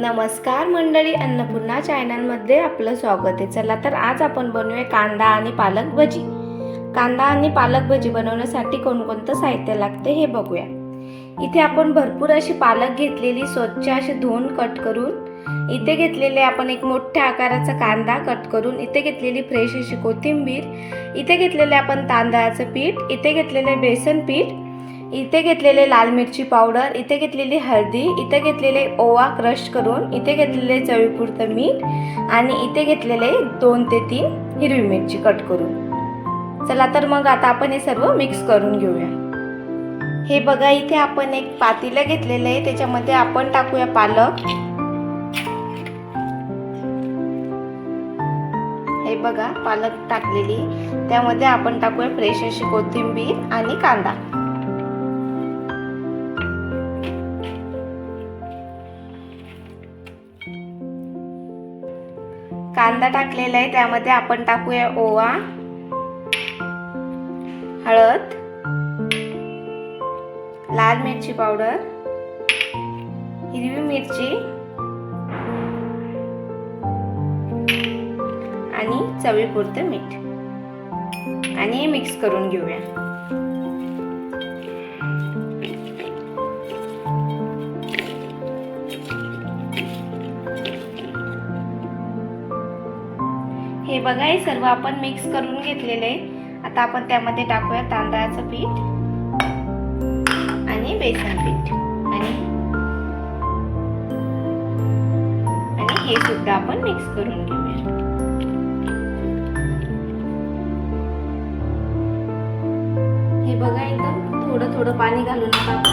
नमस्कार मंडळी अन्नपूर्णा चॅनलमध्ये आपलं स्वागत आहे. चला तर आज आपण बनवूया कांदा आणि पालक भजी. कांदा आणि पालक भजी बनवण्यासाठी कोणकोणतं साहित्य लागते हे बघूया. इथे आपण भरपूर अशी पालक घेतलेली स्वच्छ अशी धुवून कट करून. इथे घेतलेले आपण एक मोठ्या आकाराचा कांदा कट करून. इथे घेतलेली फ्रेश अशी कोथिंबीर. इथे घेतलेले आपण तांदळाचं पीठ. इथे घेतलेले बेसन पीठ. इथे घेतलेले लाल मिरची पावडर इथे घेतलेली हळदी इथे घेतलेले ओवा क्रश करून इथे घेतलेले चवीपुरतं मीठ आणि इथे घेतलेले दोन ते तीन हिरवी मिरची कट करून. चला तर मग आता आपण हे सर्व मिक्स करून घेऊया. हे बघा इथे आपण एक पातीला घेतलेलं आहे. त्याच्यामध्ये आपण टाकूया पालक. हे बघा पालक टाकलेली. त्यामध्ये आपण टाकूया फ्रेश अशी कोथिंबीर आणि कांदा. कांदा टाकलेला आहे त्यामध्ये आपण टाकूया ओवा हळद लाल मिरची पावडर हिरवी मिरची आणि चवीपुरतं मीठ. आणि मिक्स करून घेऊया. हे बघा हे सर्व आपण मिक्स करून घेतलेले आहे. आता आपण त्यामध्ये टाकूया तांदळाचं पीठ आणि बेसन पीठ. आणि आणि हे सुद्धा आपण मिक्स करून घेऊया. हे बघा एकदम थोडं थोडं पाणी घालून आपण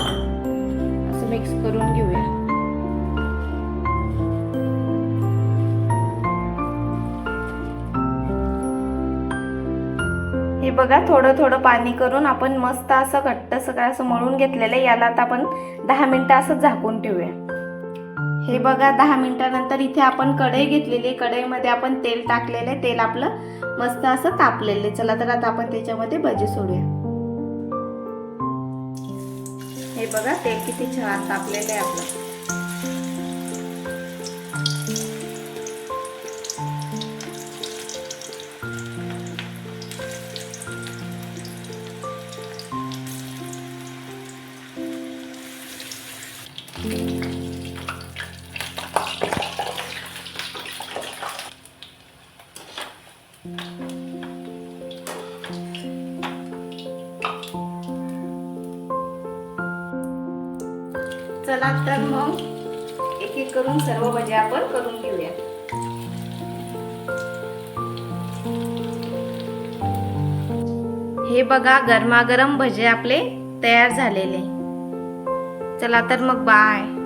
असं मिक्स करून घेऊया. बघा थोडं थोडं पाणी करून आपण मस्त असं घट्ट सगळं असं मळून घेतलेलं आहे. याला आता आपण दहा मिनटं असं झाकून ठेवूया. हे बघा दहा मिनटानंतर इथे आपण कढई घेतलेली कढईमध्ये आपण तेल टाकलेलं आहे. तेल आपलं मस्त असं तापलेलं आहे. चला तर आता आपण त्याच्यामध्ये भजी सोडूया. हे बघा तेल किती छान तापलेलं आहे आपलं. चला तर मग एक एक करून सर्व भज्या आपण करून घेऊया. हे बघा गरमागरम भजे आपले तयार झालेले. चला तर मग बाय.